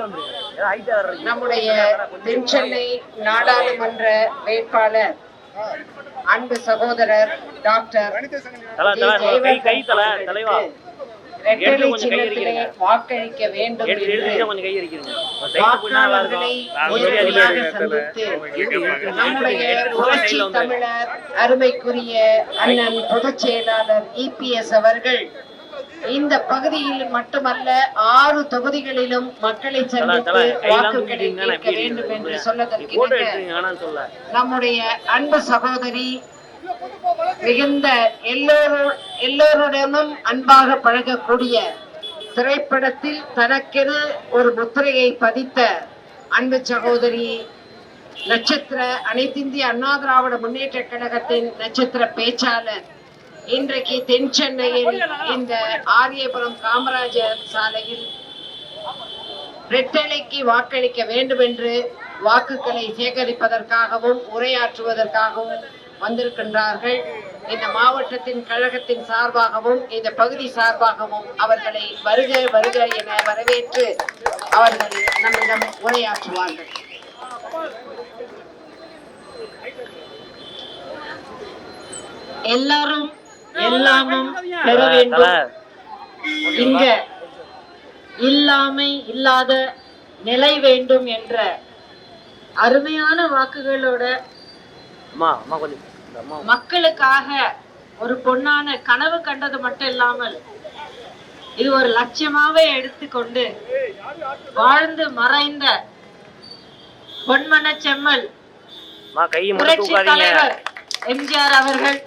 வந்து ஹைட்டா வர்றது நம்முடைய தென்சென்னை நாடாளுமன்ற வேட்பாளர் அன்பு சகோதரர் டாக்டர் தலைவா. சின்னத்திலே. வாக்களிக்க வேண்டும் வாக்காளர்களை நேரடியாக சந்தித்து நம்முடைய புரட்சி தமிழர் அருமைக்குரிய அண்ணன் பொதுச் செயலாளர் இபிஎஸ் அவர்கள் இந்த பகுதியில் மட்டுமல்ல ஆறு தொகுதிகளிலும் மக்களை சந்தித்து வாக்குகளை கேட்க வேண்டும் என்று போட்டோ சொன்னதற்கு எடுத்துங்க வேணாம்னு சொல்ல. நம்முடைய அன்பு சகோதரி மிகுந்த எல்லோரும் எல்லோருடனும் அன்பாக பழகக்கூடிய திரைப்படத்தில் தனக்கென ஒரு முத்திரையை பதித்த அன்பு சகோதரி நட்சத்திர அனைத்திந்திய அண்ணா திராவிட முன்னேற்ற கழகத்தின் நட்சத்திர பேச்சாளர் இன்றைக்கு தென் சென்னையில் இந்த ஆரியபுரம் காமராஜர் சாலையில் ரெட்டலைக்கு வாக்களிக்க வேண்டும் என்று வாக்குகளை சேகரிப்பதற்காகவும் உரையாற்றுவதற்காகவும் வந்திருக்கின்றார்கள். இந்த மாவட்டத்தின் கழகத்தின் சார்பாகவும் இந்த பகுதி சார்பாகவும் அவர்களை வருக வருக என வரவேற்று அவர்கள் நம்மிடம் உரையாற்றுவார்கள். எல்லாரும் எல்லாமும் பெற வேண்டும். இங்க இல்லாமை இல்லாத நிலை வேண்டும் என்ற அருமையான வாக்குகளோட மக்களுக்காக ஒரு பொன்னான கனவு கண்டது மட்டும் இல்லாமல் இது ஒரு லட்சியமாவே எடுத்துக்கொண்டு வாழ்ந்து மறைந்த பொன்மன செம்மல் புரட்சி தலைவர் எம்ஜிஆர் அவர்கள்.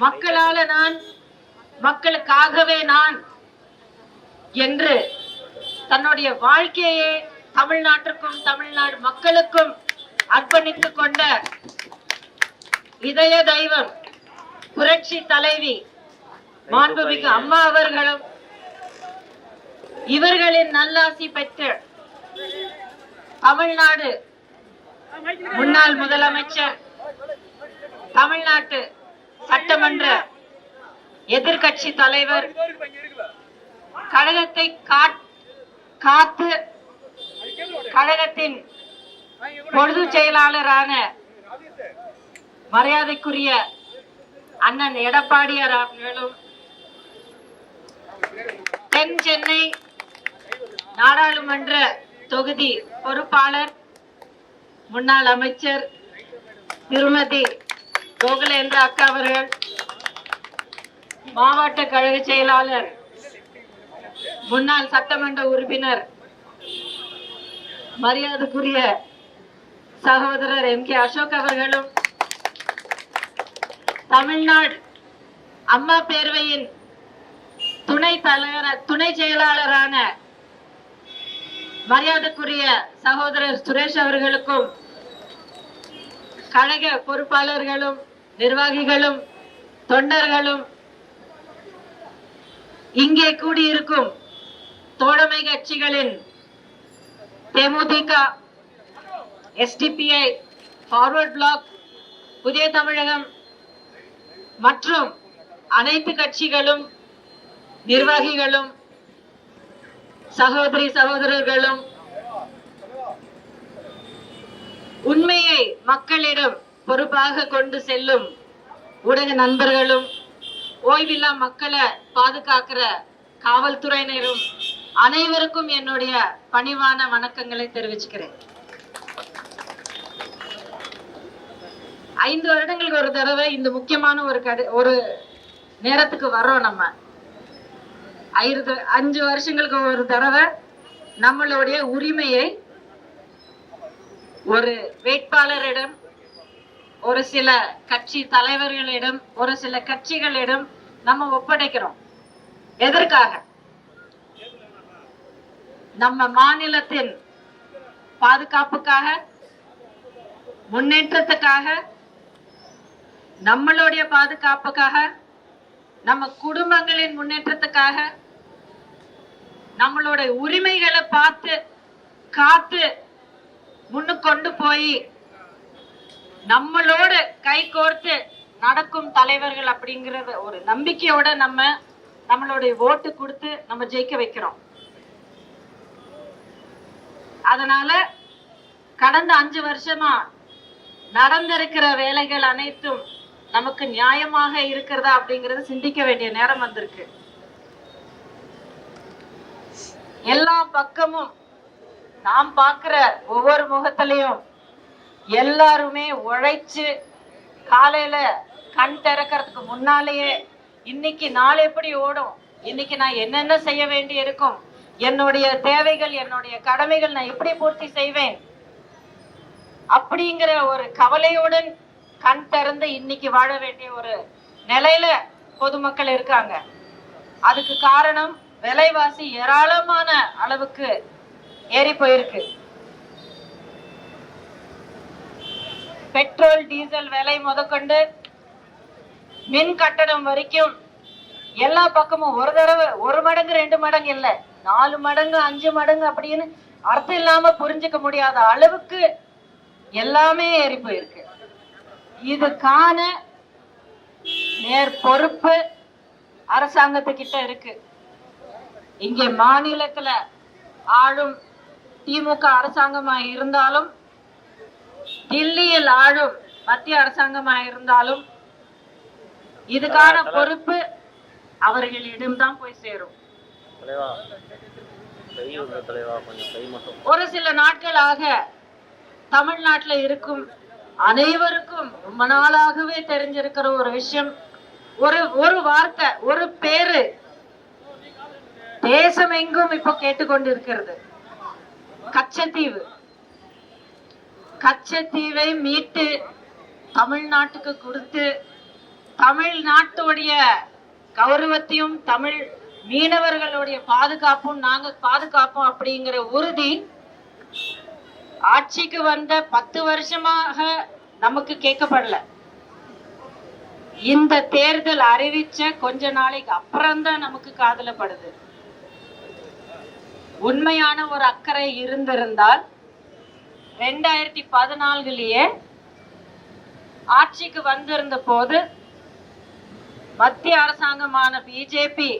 மக்களால நான் மக்களுக்காகவே நான் என்று தன்னுடைய வாழ்க்கையை தமிழ்நாட்டிற்கும் தமிழ்நாடு மக்களுக்கும் அர்ப்பணித்துக் கொண்ட இதய தெய்வம் புரட்சி தலைவி மாண்புமிகு அம்மா அவர்களும் இவர்களின் நல்லாசி பெற்று தமிழ்நாடு முன்னாள் முதலமைச்சர் தமிழ்நாட்டு சட்டமன்ற எதிர்க்கட்சி தலைவர் கழகத்தை காத்- காத்து கழகத்தின் பொது செயலாளரான மரியாதைக்குரிய அண்ணன் எடப்பாடியார் அவர்களும் தென் சென்னை நாடாளுமன்ற தொகுதி பொறுப்பாளர் முன்னாள் அமைச்சர் திருமதி கோகுலேந்திர அக்கா அவர்கள் மாவட்ட கழக செயலாளர் முன்னாள் சட்டமன்ற உறுப்பினர் மரியாதைக்குரிய சகோதரர் எம் கே அசோக் அவர்களும் தமிழ்நாடு அம்மா பேரவையின் துணை தலைவர் துணை செயலாளரான மரியாதைக்குரிய சகோதரர் சுரேஷ் அவர்களுக்கும் கழக பொறுப்பாளர்களும் நிர்வாகிகளும் தொண்டர்களும் இங்கே கூடியிருக்கும் தோழமை கட்சிகளின் தேமுதிக எஸ்டிபிஐ ஃபார்வர்ட் பிளாக் புதிய தமிழகம் மற்றும் அனைத்து கட்சிகளும் நிர்வாகிகளும் சகோதரி சகோதரர்களும் உண்மையை மக்களிடம் பொறுப்பாக கொண்டு செல்லும் ஊடக நண்பர்களும் ஓய்வில்லா மக்களை பாதுகாக்கிற காவல்துறையினரும் அனைவருக்கும் என்னுடைய பணிவான வணக்கங்களை தெரிவிச்சுக்கிறேன். ஐந்து வருடங்களுக்கு ஒரு தடவை இந்த முக்கியமான ஒரு கடு ஒரு நேரத்துக்கு வர்றோம் நம்ம. ஐந்து அஞ்சு வருஷங்களுக்கு ஒரு தடவை நம்மளுடைய உரிமையை ஒரு வேட்பாளரிடம் ஒரு சில கட்சி தலைவர்களிடம் ஒரு சில கட்சிகளிடம் நம்ம ஒப்படைக்கிறோம். எதற்காக? நம்ம மாநிலத்தின் பாதுகாப்புக்காக முன்னேற்றத்துக்காக நம்மளுடைய பாதுகாப்புக்காக நம்ம குடும்பங்களின் முன்னேற்றத்துக்காக நம்மளுடைய உரிமைகளை பார்த்து காத்து முன்னு கொண்டு போய் நம்மளோட கை கோர்த்து நடக்கும் தலைவர்கள் அப்படிங்கறத ஒரு நம்பிக்கையோட நம்ம நம்மளுடைய ஓட்டு கொடுத்து நம்ம ஜெயிக்க வைக்கிறோம். அதனால கடந்த அஞ்சு வருஷமா நடந்திருக்கிற வேலைகள் அனைத்தும் நமக்கு நியாயமாக இருக்கிறதா அப்படிங்கறத சிந்திக்க வேண்டிய நேரம் வந்திருக்கு. எல்லா பக்கமும் நாம் பார்க்கிற ஒவ்வொரு முகத்திலையும் எல்லாருமே உழைச்சு காலையில கண் திறக்கிறதுக்கு முன்னாலேயே இன்னைக்கு நாள் எப்படி ஓடும்? இன்னைக்கு நான் என்னென்ன செய்ய வேண்டி இருக்கும்? என்னுடைய தேவைகள் என்னுடைய கடமைகள் நான் எப்படி பூர்த்தி செய்வேன்? அப்படிங்கிற ஒரு கவலையுடன் கண் திறந்து இன்னைக்கு வாழ வேண்டிய ஒரு நிலையில பொதுமக்கள் இருக்காங்க. அதுக்கு காரணம் விலைவாசி ஏராளமான அளவுக்கு ஏறி போயிருக்கு. பெட்ரோல் டீசல் விலை முதற்கொண்டு மின் கட்டணம் வரைக்கும் எல்லா பக்கமும் ஒரு தடவை ஒரு மடங்கு ரெண்டு மடங்கு இல்லை. நாலு மடங்கு அஞ்சு மடங்கு அப்படின்னு அர்த்தம் இல்லாம புரிஞ்சுக்க முடியாத அளவுக்கு எல்லாமே ஏறி போயிருக்கு. இதுக்கான நேர் பொறுப்பு அரசாங்கத்துக்கிட்ட இருக்கு. இங்க மாநிலத்துல ஆளும் திமுக அரசாங்கமா இருந்தாலும் டில்லியில் ஆளும் மத்திய அரசாங்கமா இருந்தாலும் இதுக்கான பொறுப்பு அவர்களிடம்தான் போய் சேரும். ஒரு சில நாட்களாக தமிழ்நாட்டுல இருக்கும் அனைவருக்கும் ரொம்ப நாளாகவே தெரிஞ்சிருக்கிற ஒரு விஷயம் ஒரு ஒரு வார்த்தை ஒரு பேரு. தேசம் எங்கும் இப்போ கேட்டுக்கொண்டிருக்கிறது. கச்சத்தீவு. கச்சத்தீவை மீட்டு தமிழ்நாட்டுக்கு கொடுத்து தமிழ்நாட்டுடைய கௌரவத்தையும் தமிழ் மீனவர்களுடைய பாதுகாப்பும் நாங்க பாதுகாப்போம் அப்படிங்கிற உறுதி ஆட்சிக்கு வந்த பத்து வருஷமாக நமக்கு கேட்கப்படல. இந்த தேர்தல் அறிவிச்ச கொஞ்ச நாளைக்கு அப்புறம்தான் நமக்கு காதலப்படுது உண்மையான ஒரு அக்கறை இருந்திருந்தால் ரெண்டாயிரத்தி பதினாலுலயே ஆட்சிக்கு வந்திருந்த போது மத்திய அரசாங்கமான பிஜேபி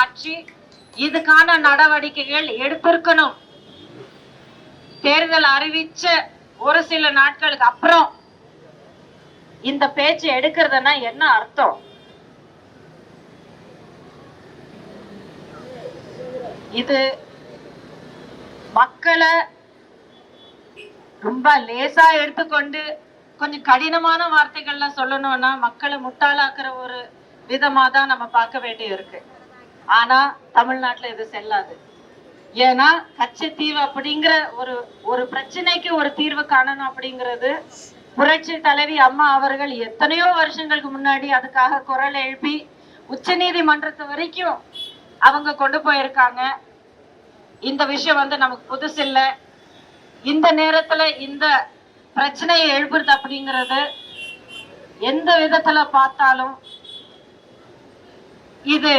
ஆட்சி இதுக்கான நடவடிக்கைகள் எடுத்திருக்கணும். தேர்தல் அறிவிச்ச ஒரு சில நாட்களுக்கு அப்புறம் இந்த பேச்சு எடுக்கிறதுனா என்ன அர்த்தம்? இது மக்களை ரொம்ப லேசா எடுத்துக்கொண்டு கொஞ்சம் கடினமான வார்த்தைகள்ல சொல்லணும்னா மக்களை முட்டாளாக்குற ஒரு விதமா தான் நம்ம பார்க்க வேண்டியது இருக்கு ஆனா தமிழ்நாட்டுல இது செல்லாது. ஏன்னா கச்சத்தீவு அப்படிங்கிற ஒரு ஒரு பிரச்சனைக்கு ஒரு தீர்வு காணணும் அப்படிங்கிறது புரட்சி தலைவி அம்மா அவர்கள் எத்தனையோ வருஷங்களுக்கு முன்னாடி அதுக்காக குரல் எழுப்பி உச்ச நீதிமன்றத்து வரைக்கும் அவங்க கொண்டு போயிருக்காங்க. இந்த விஷயம் வந்து நமக்கு புதுசு இல்லை. இந்த நேரத்துல இந்த பிரச்சனையை எழுப்புறது அப்படிங்கிறது எந்த விதத்துல பார்த்தாலும் இது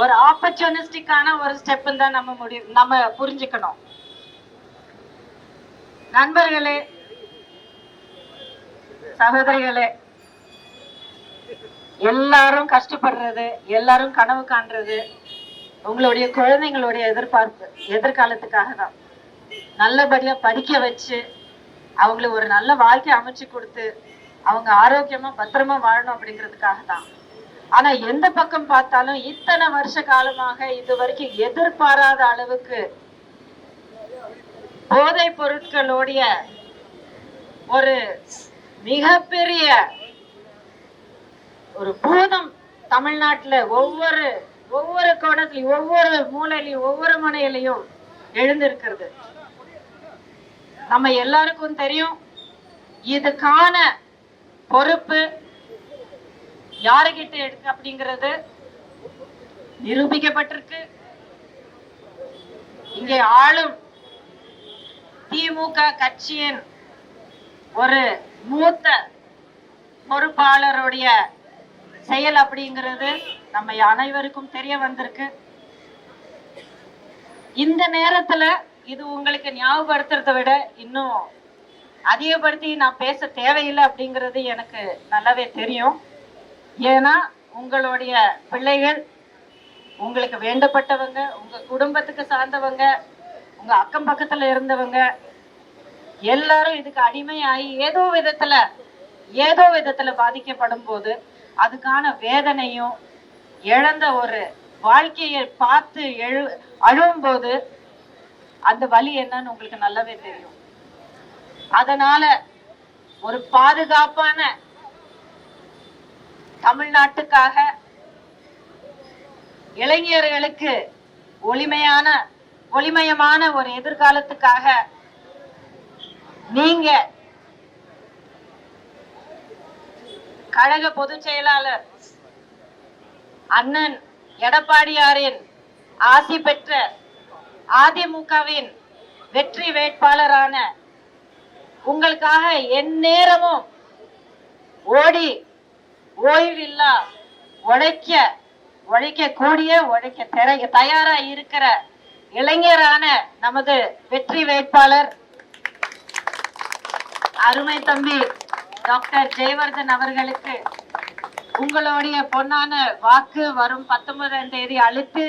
ஒரு ஆப்பர்ச்சுனிஸ்டிக்கான ஒரு ஸ்டெப் தான் நம்ம முடிவு நம்ம புரிஞ்சுக்கணும். நண்பர்களே சகோதரிகளே எல்லாரும் கஷ்டப்படுறது எல்லாரும் கனவு காண்றது உங்களுடைய குழந்தைங்களுடைய எதிர்பார்ப்பு எதிர்காலத்துக்காக தான். நல்லபடியா படிக்க வச்சு அவங்களுக்கு ஒரு நல்ல வாழ்க்கை அமைச்சு கொடுத்து அவங்க ஆரோக்கியமா பத்திரமா வாழணும் அப்படிங்கிறதுக்காக தான். ஆனா எந்த பக்கம் பார்த்தாலும் இத்தனை வருஷ காலமாக இது வரைக்கும் எதிர்பாராத அளவுக்கு போதை பொருட்களுடைய ஒரு மிகப்பெரிய ஒரு பூதம் தமிழ்நாட்டுல ஒவ்வொரு ஒவ்வொரு கோணத்திலையும் ஒவ்வொரு மூலையிலையும் ஒவ்வொரு முனையிலையும் எழுந்திருக்கிறது. நம்ம எல்லாருக்கும் தெரியும் இதுக்கான பொறுப்பு யாருகிட்ட எடுக்க அப்படிங்கிறது நிரூபிக்கப்பட்டிருக்கு. இங்கே ஆளும் திமுக கட்சியின் ஒரு மூத்த பொறுப்பாளருடைய செயல் அப்படிங்கிறது நம்ம அனைவருக்கும் தெரிய வந்திருக்கு. இந்த நேரத்துல இது உங்களுக்கு ஞாபகப்படுத்துறதை விட இன்னும் அதிகப்படுத்தி நான் பேச தேவையில்லை அப்படிங்கிறது எனக்கு நல்லாவே தெரியும். ஏன்னா உங்களுடைய பிள்ளைகள் உங்களுக்கு வேண்டப்பட்டவங்க உங்க குடும்பத்துக்கு சார்ந்தவங்க உங்க அக்கம் பக்கத்துல இருந்தவங்க எல்லாரும் இதுக்கு அடிமையாகி ஏதோ விதத்துல ஏதோ விதத்துல பாதிக்கப்படும் போது அதுக்கான வேதனையும் இழந்த ஒரு வாழ்க்கையை பார்த்து எழு அழுவும் போது அந்த வலி என்னன்னு உங்களுக்கு நல்லாவே தெரியும். அதனால ஒரு பாதுகாப்பான தமிழ்நாட்டுக்காக இளைஞர்களுக்கு ஒளிமையான ஒளிமயமான ஒரு எதிர்காலத்துக்காக நீங்க கழக பொதுச் செயலாளர் அண்ணன் எடப்பாடியாரின் ஆசி பெற்ற அதிமுகவின் வெற்றி வேட்பாளரான உங்களுக்காக எந்நேரமும் ஓடி ஓய்வில்லா உழைக்க உழைக்க கூடிய உழைக்க திற தயாரா இருக்கிற இளைஞரான நமது வெற்றி வேட்பாளர் அருமை தம்பி டாக்டர் ஜெயவர்தன் அவர்களுக்கு உங்களுடைய பொன்னான வாக்கு வரும் பத்தொன்பதாம் தேதி அளித்து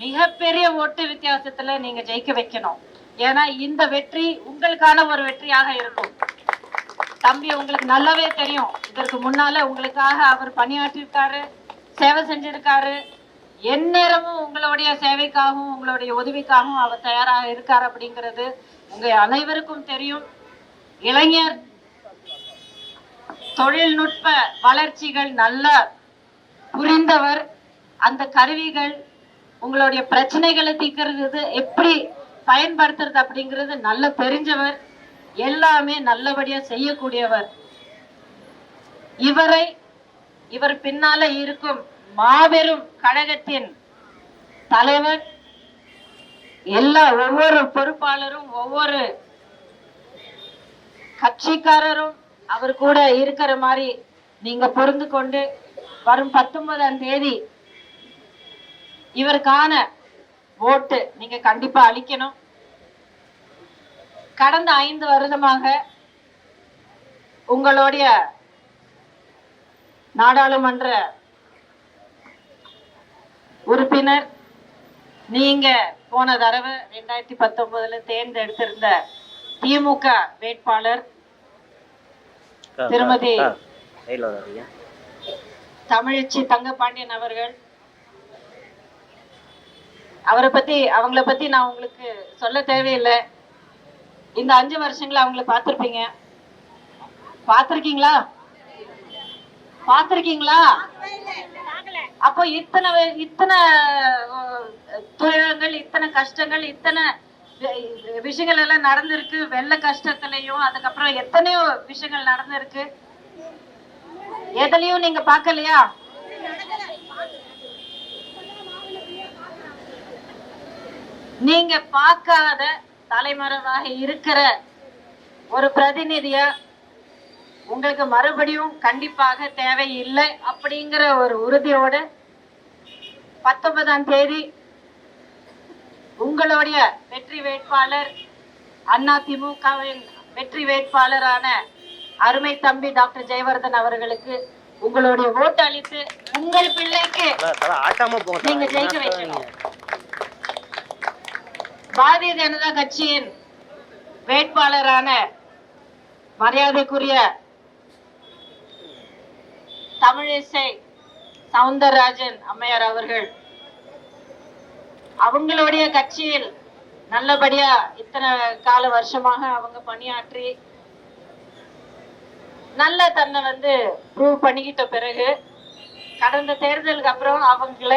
மிகப்பெரிய ஓட்டு வித்தியாசத்துல நீங்க ஜெயிக்க வைக்கணும். ஏன்னா இந்த வெற்றி உங்களுக்கான ஒரு வெற்றியாக இருக்கும். தம்பி உங்களுக்கு நல்லாவே தெரியும். இதற்கு முன்னால உங்களுக்காக அவர் பணியாற்றியிருக்காரு சேவை செஞ்சிருக்காரு. எந்நேரமும் உங்களுடைய சேவைக்காகவும் உங்களுடைய உதவிக்காகவும் அவர் தயாராக இருக்கார் அப்படிங்கிறது உங்க அனைவருக்கும் தெரியும். இளைஞர் தொழில்நுட்ப வளர்ச்சிகள் நல்ல புரிந்தவர். அந்த கருவிகள் உங்களுடைய பிரச்சனைகளை தீர்க்கிறது எப்படி பயன்படுத்துறது அப்படிங்கிறது நல்ல தெரிஞ்சவர். எல்லாமே நல்லபடியா செய்யக்கூடியவர். இவரை இவர் பின்னால இருக்கும் மாபெரும் கழகத்தின் தலைவர் எல்லா ஒவ்வொரு பொறுப்பாளரும் ஒவ்வொரு கட்சிக்காரரும் அவர் கூட இருக்கிற மாதிரி நீங்க பொருந்து கொண்டு வரும் பத்தொன்பதாம் தேதி இவருக்கான ஓட்டு நீங்க கண்டிப்பா அளிக்கணும். கடந்த ஐந்து வருடமாக உங்களுடைய நாடாளுமன்ற உறுப்பினர் நீங்க போன தடவை ரெண்டாயிரத்தி பத்தொன்பதுல தேர்ந்தெடுத்திருந்த திமுக வேட்பாளர் திருமதி தமிழச்சி தங்கபாண்டியன் அவர்கள். அவரை பத்தி அவங்கள பத்தி நான் உங்களுக்கு சொல்ல தேவையில்லை. இந்த அஞ்சு வருஷங்கள அவங்கள பார்த்துருப்பீங்க. பார்த்துருக்கீங்களா? பார்த்துருக்கீங்களா? அப்போ இத்தனை இத்தனை துயரங்கள் இத்தனை கஷ்டங்கள் இத்தனை விஷயங்கள் எல்லாம் நடந்திருக்கு. வெள்ள கஷ்டத்துலயும் அதுக்கப்புறம் எத்தனையோ விஷயங்கள் நடந்திருக்கு. எதுலயும் நீங்க பார்க்கலையா? நீங்க பார்க்காத தலைமறைவாக இருக்கிற ஒரு பிரதிநிதியா உங்களுக்கு மறுபடியும் கண்டிப்பாக தேவையில்லை அப்படிங்கிற ஒரு உறுதியோட பத்தொன்பதாம் தேதி உங்களுடைய வெற்றி வேட்பாளர் அண்ணா திமுகவின் வெற்றி வேட்பாளரான அருமை தம்பி டாக்டர் ஜெயவர்தன் அவர்களுக்கு உங்களுடைய ஓட்டு அளித்து உங்கள் பிள்ளைக்கு. நீங்க ஜெயிக்க வைக்கணும். பாரதிய ஜனதா கட்சியின் வேட்பாளரான மரியாதைக்குரிய தமிழிசை சவுந்தரராஜன் அம்மையார் அவர்கள் அவங்களுடைய கட்சியில் நல்லபடியா இத்தனை கால வருஷமாக அவங்க பணியாற்றி நல்ல தன்னை வந்து ப்ரூவ் பண்ணிக்கிட்ட பிறகு கடந்த தேர்தலுக்கு அப்புறம் அவங்கள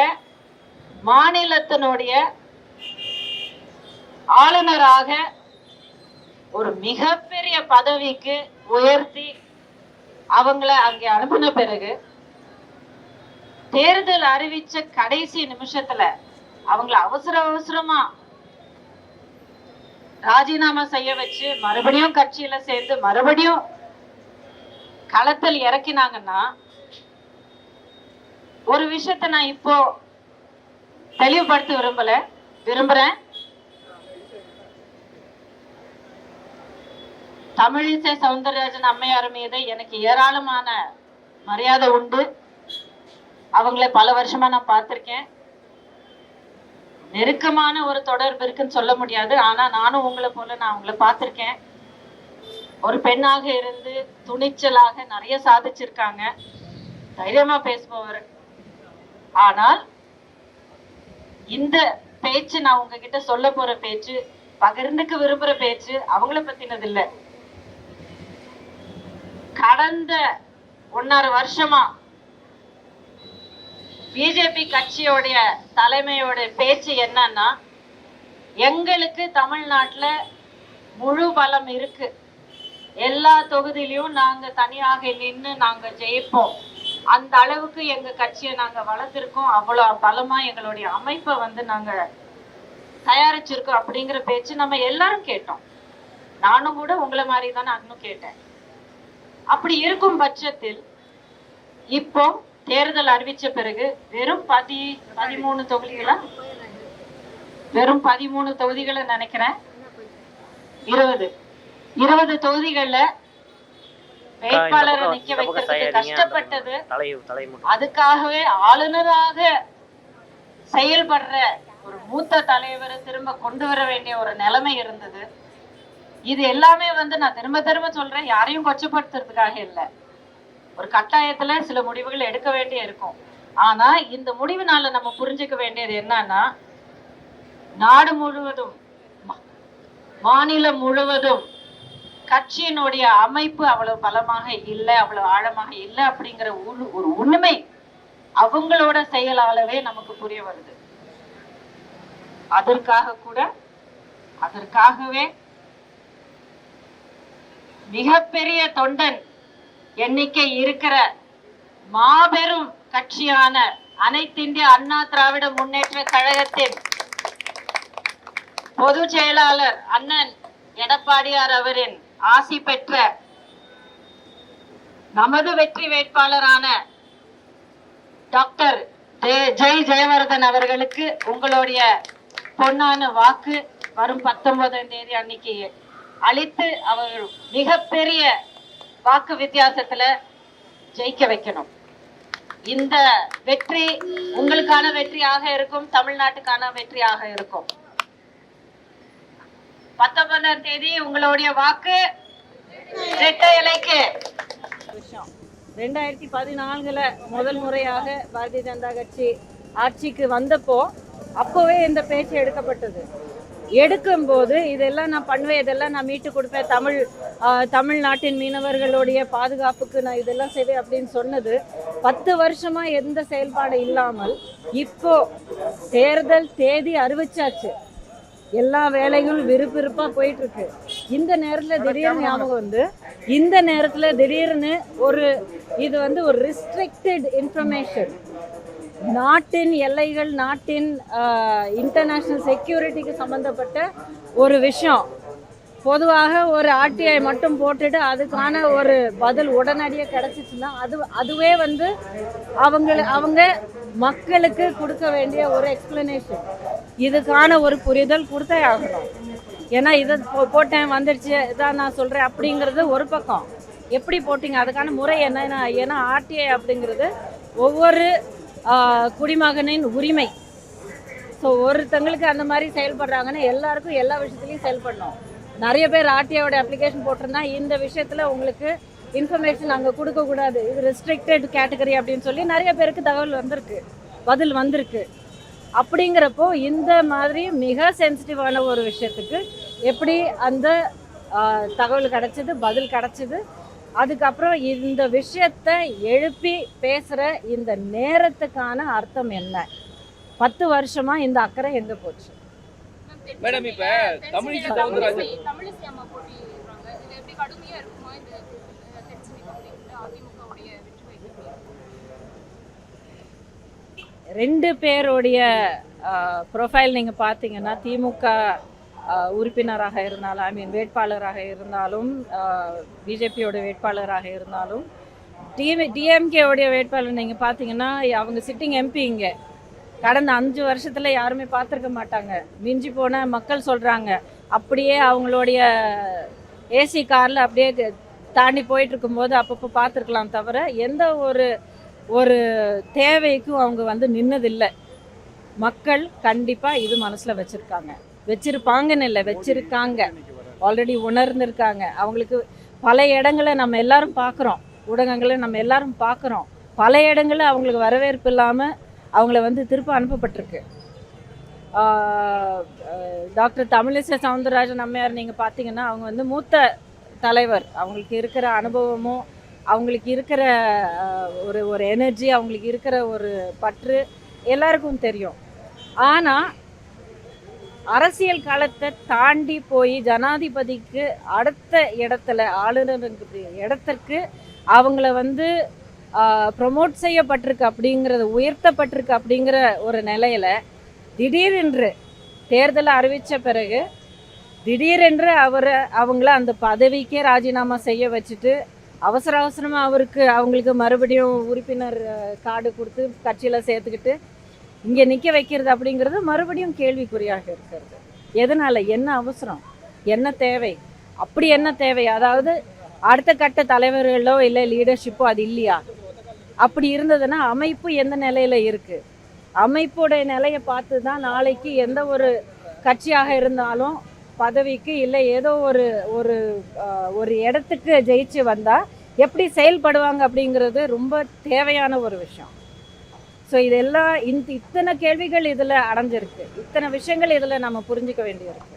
மாநிலத்தினுடைய ஆளுநராக ஒரு மிகப்பெரிய பதவிக்கு உயர்த்தி அவங்கள அங்கே அனுப்பின பிறகு தேர்தல் அறிவிச்ச கடைசி நிமிஷத்துல அவங்கள அவசர அவசரமா ராஜினாமா செய்ய வச்சு மறுபடியும் கட்சியில சேர்ந்து மறுபடியும் களத்தில் இறக்கினாங்கன்னா ஒரு விஷயத்த நான் இப்போ தெளிவுபடுத்த விரும்பல விரும்புறேன். தமிழிசை சவுந்தரராஜன் அம்மையார் மீது எனக்கு ஏராளமான மரியாதை உண்டு. அவங்கள பல வருஷமா நான் பார்த்திருக்கேன். நெருக்கமான ஒரு தொடர்பு இருக்குன்னு சொல்ல முடியாது. ஆனா நானும் உங்களை போல நான் உங்களை பார்த்திருக்கேன். ஒரு பெண்ணாக இருந்து துணிச்சலாக நிறைய சாதிச்சிருக்காங்க. தைரியமா பேசுபவர். ஆனால் இந்த பேச்சு நான் உங்ககிட்ட சொல்ல போற பேச்சு பகிர்ந்துக்கு விரும்புற பேச்சு அவங்கள பத்தினது இல்லை. கடந்த ஒன்னரை வருஷமா பிஜேபி கட்சியோடைய தலைமையோட பேச்சு என்னன்னா எங்களுக்கு தமிழ்நாட்டுல முழு பலம் இருக்கு. எல்லா தொகுதியிலையும் நாங்க தனியாக நின்று நாங்க ஜெயிப்போம். அந்த அளவுக்கு எங்க கட்சியை நாங்க வளர்த்திருக்கோம். அவ்வளவு பலமா எங்களுடைய அமைப்பை வந்து நாங்க தயாரிச்சிருக்கோம் அப்படிங்கிற பேச்சு நம்ம எல்லாரும் கேட்டோம். நானும் கூட உங்களை மாதிரி தான் நானும் கேட்டேன். அப்படி இருக்கும் பட்சத்தில் இப்போ தேர்தல் அறிவிச்ச பிறகு வெறும் பதி பதிமூணு தொகுதிகளா? வெறும் பதிமூணு தொகுதிகளை நினைக்கிறேன். இருபது. இருபது தொகுதிகள்ல வேட்பாளரை நிக்க வைக்கிறதுக்கு கஷ்டப்பட்டது. அதுக்காகவே ஆளுநராக செயல்படுற ஒரு மூத்த தலைவரை திரும்ப கொண்டு வர வேண்டிய ஒரு நிலைமை இருந்தது. இது எல்லாமே வந்து நான் திரும்ப திரும்ப சொல்றேன். யாரையும் கொச்சப்படுத்துறதுக்காக இல்லை. ஒரு கட்டாயத்துல சில முடிவுகள் எடுக்க வேண்டிய இருக்கும். ஆனா இந்த முடிவுனால நம்ம புரிஞ்சுக்க வேண்டியது என்னன்னா நாடு முழுவதும் மா- மாநிலம் முழுவதும் கட்சியினுடைய அமைப்பு அவ்வளவு பலமாக இல்லை அவ்வளவு ஆழமாக இல்லை அப்படிங்கிற உண்- ஒரு உண்மை அவங்களோட செயலாலவே நமக்கு புரிய வருது. அதற்காக கூட அதற்காகவே மிகப்பெரிய தொண்டன் எண்ணிக்கை இருக்கிற மாபெரும் கட்சியான அனைத்திந்திய அண்ணா திராவிட முன்னேற்ற கழகத்தின் பொதுச் செயலாளர் அண்ணன் எடப்பாடியார் அவரின் ஆசி பெற்ற நமது வெற்றி வேட்பாளரான டாக்டர் ஜெய் ஜெயவர்தன் அவர்களுக்கு உங்களுடைய பொன்னான வாக்கு வரும் பத்தொன்பதாம் தேதி அன்னைக்கு அளித்து அவர்கள் மிகப்பெரிய வாக்கு வித்தியாசத்துல ஜெயிக்க வைக்கணும். இந்த வெற்றி உங்களுக்கான வெற்றியாக இருக்கும் தமிழ்நாட்டுக்கான வெற்றியாக இருக்கும். பத்தொன்பதாம் தேதி உங்களுடைய வாக்கு இரட்டை இலைக்கு. ரெண்டாயிரத்தி பதினான்குல முதல் முறையாக பாரதிய ஜனதா கட்சி ஆட்சிக்கு வந்தப்போ அப்போவே இந்த பேச்சு எடுக்கப்பட்டது. எடுக்கும்போது இதெல்லாம் நான் பண்ணுவேன் இதெல்லாம் நான் மீட்டு கொடுப்பேன். தமிழ் தமிழ்நாட்டின் மீனவர்களுடைய பாதுகாப்புக்கு நான் இதெல்லாம் செய்வேன் அப்படின்னு சொன்னது. பத்து வருஷமா எந்த செயல்பாடு இல்லாமல் இப்போ தேர்தல் தேதி அறிவிச்சாச்சு. எல்லா வேலைகளும் விறுவிறுப்பா போயிட்டு இருக்கு இந்த நேரத்துல திடீர்னு ஞாபகம் வந்து இந்த நேரத்துல திடீர்னு ஒரு இது வந்து ஒரு ரிஸ்ட்ரிக்டட் இன்ஃபர்மேஷன் நாட்டின் எல்லைகள் நாட்டின் இன்டர்நேஷ்னல் செக்யூரிட்டிக்கு சம்மந்தப்பட்ட ஒரு விஷயம். பொதுவாக ஒரு ஆர்டிஐ மட்டும் போட்டுட்டு அதுக்கான ஒரு பதில் உடனடியாக கிடச்சிச்சுன்னா அது அதுவே வந்து அவங்கள அவங்க மக்களுக்கு கொடுக்க வேண்டிய ஒரு எக்ஸ்பிளனேஷன் இதுக்கான ஒரு புரிதல் கொடுத்தே ஆகணும். ஏன்னா இதை போட்டேன் வந்துடுச்சு இதான் நான் சொல்கிறேன் அப்படிங்கிறது ஒரு பக்கம். எப்படி போட்டீங்க? அதுக்கான முறை என்ன ஏன்னா ஆர்டிஐ அப்படிங்கிறது ஒவ்வொரு குடிமகனின் உரிமை. ஸோ ஒருத்தங்களுக்கு அந்த மாதிரி செயல்படுறாங்கன்னா எல்லாருக்கும் எல்லா விஷயத்துலையும் செயல்படணும். நிறைய பேர் ஆர்டிஐயோட அப்ளிகேஷன் போட்டிருந்தா இந்த விஷயத்தில் உங்களுக்கு இன்ஃபர்மேஷன் அங்கே கொடுக்கக்கூடாது இது ரெஸ்ட்ரிக்டட் கேட்டகரி அப்படின்னு சொல்லி நிறைய பேருக்கு தகவல் வந்திருக்கு. பதில் வந்திருக்கு. அப்படிங்கிறப்போ இந்த மாதிரி மிக சென்சிட்டிவான ஒரு விஷயத்துக்கு எப்படி அந்த தகவல் கிடச்சிது பதில் கிடச்சிது அதுக்கப்புறம் இந்த விஷயத்தை எழுப்பி பேசுகிற இந்த நேரத்துக்கான அர்த்தம் என்ன? பத்து வருஷமா இந்த அக்கறை எங்க போச்சு? மேடம் இப்ப தமிழிசை சவுந்தரராஜன் ரெண்டு பேருடைய ப்ரொஃபைல் நீங்கள் பார்த்தீங்கன்னா திமுக உறுப்பினராக இருந்தாலும் ஐ மீன் வேட்பாளராக இருந்தாலும் பிஜேபியோட வேட்பாளராக இருந்தாலும் டிஎம் டிஎம்கேவுடைய வேட்பாளர் நீங்கள் பார்த்தீங்கன்னா அவங்க சிட்டிங் எம்பி இங்கே. கடந்த அஞ்சு வருஷத்தில் யாருமே பார்த்துருக்க மாட்டாங்க. மிஞ்சி போன மக்கள் சொல்கிறாங்க அப்படியே அவங்களுடைய ஏசி காரில் அப்படியே தாண்டி போயிட்டு இருக்கும்போது அப்பப்போ பார்த்துருக்கலாம் தவிர எந்த ஒரு ஒரு தேவைக்கும் அவங்க வந்து நின்னதில்லை. மக்கள் கண்டிப்பாக இது மனசில் வச்சுருக்காங்க. வச்சுருப்பாங்கன்னு இல்லை வச்சுருக்காங்க. ஆல்ரெடி உணர்ந்திருக்காங்க. அவங்களுக்கு பல இடங்களை நம்ம எல்லாரும் பார்க்குறோம். ஊடகங்களை நம்ம எல்லாரும் பார்க்குறோம். பல இடங்களில் அவங்களுக்கு வரவேற்பு இல்லாமல் அவங்கள வந்து திருப்ப அனுப்பப்பட்டிருக்கு. டாக்டர் தமிழிசை சவுந்தரராஜன் அம்மையார் நீங்கள் பார்த்தீங்கன்னா அவங்க வந்து மூத்த தலைவர். அவங்களுக்கு இருக்கிற அனுபவமும் அவங்களுக்கு இருக்கிற ஒரு ஒரு எனர்ஜி அவங்களுக்கு இருக்கிற ஒரு பற்று எல்லாருக்கும் தெரியும். ஆனால் அரசியல் காலத்தை தாண்டி போய் ஜனாதிபதிக்கு அடுத்த இடத்துல ஆளுநருக்கு இடத்திற்கு அவங்கள வந்து ப்ரொமோட் செய்யப்பட்டிருக்கு அப்படிங்கிறது உயர்த்தப்பட்டிருக்கு அப்படிங்கிற ஒரு நிலையில திடீரென்று தேர்தலை அறிவித்த பிறகு திடீரென்று அவரை அவங்கள அந்த பதவிக்கே ராஜினாமா செய்ய வச்சுட்டு அவசர அவசரமாக அவருக்கு அவங்களுக்கு மறுபடியும் உறுப்பினர் கார்டு கொடுத்து கட்சியில் சேர்த்துக்கிட்டு இங்கே நிற்க வைக்கிறது அப்படிங்கிறது மறுபடியும் கேள்விக்குறியாக இருக்கிறது. எதனால்? என்ன அவசரம்? என்ன தேவை? அப்படி என்ன தேவை? அதாவது அடுத்த கட்ட தலைவர்களோ இல்லை லீடர்ஷிப்போ அது இல்லையா? அப்படி இருந்ததுன்னா அமைப்பு எந்த நிலையில் இருக்குது அமைப்போடைய நிலையை பார்த்து தான் நாளைக்கு எந்த ஒரு கட்சியாக இருந்தாலும் பதவிக்கு இல்லை ஏதோ ஒரு ஒரு ஒரு இடத்துக்கு ஜெயிச்சு வந்தால் எப்படி செயல்படுவாங்க அப்படிங்கிறது ரொம்ப தேவையான ஒரு விஷயம். ஸோ இதெல்லாம் இந்த இத்தனை கேள்விகள் இதில் அடைஞ்சிருக்கு. இத்தனை விஷயங்கள் இதில் நம்ம புரிஞ்சுக்க வேண்டியிருக்கு.